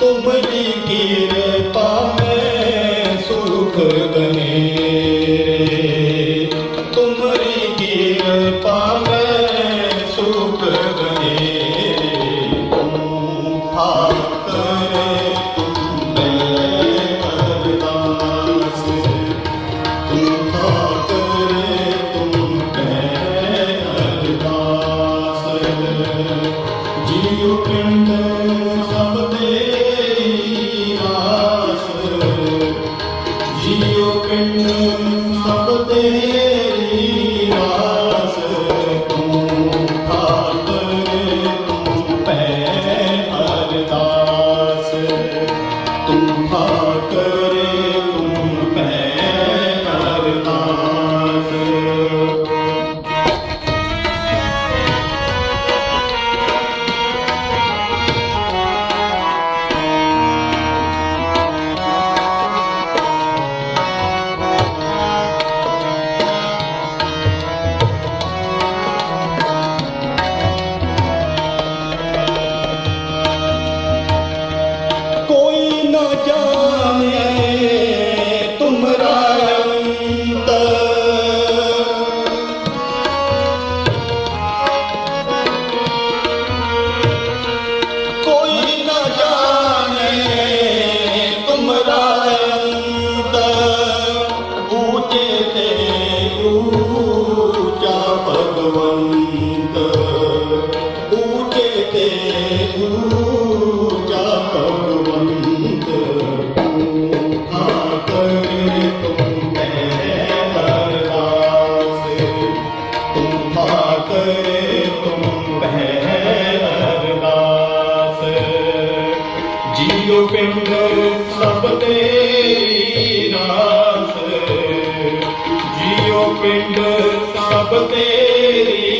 ਤੁਮਰੀ ਕਿਰਪਾ ਮੈਂ ਸੁਖ ਬਨੇ 아. ਪਿੰਡ ਸਭ ਤੇਰੀ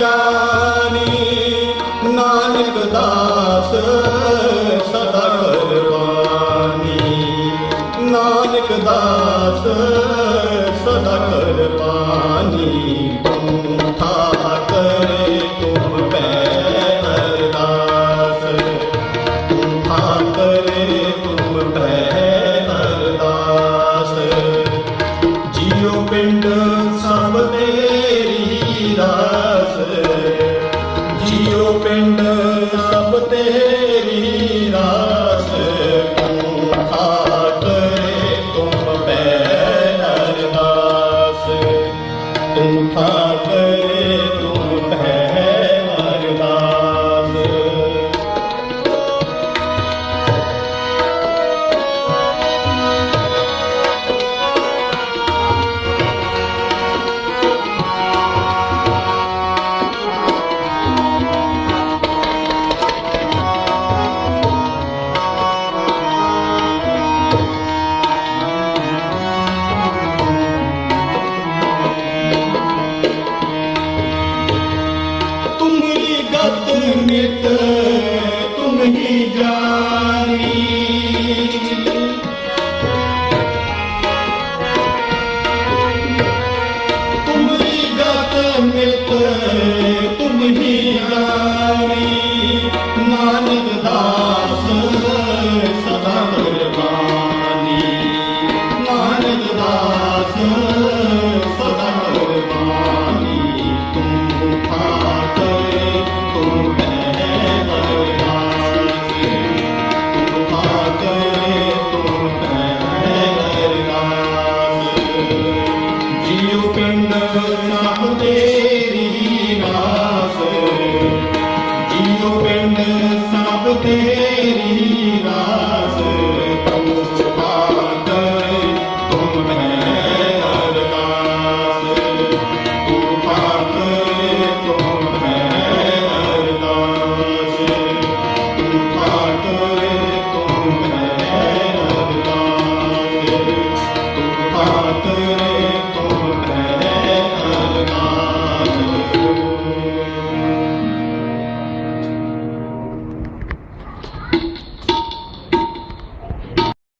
ਤੁਮਰੀ ਜਾਨੀ ਨਾਨਕ ਦਾਸ ਸਦਾ ਕਰਵਾਨੀ। ਨਾਨਕ ਦਾਸ ਸਦਾ ਕਰਵਾਨੀ।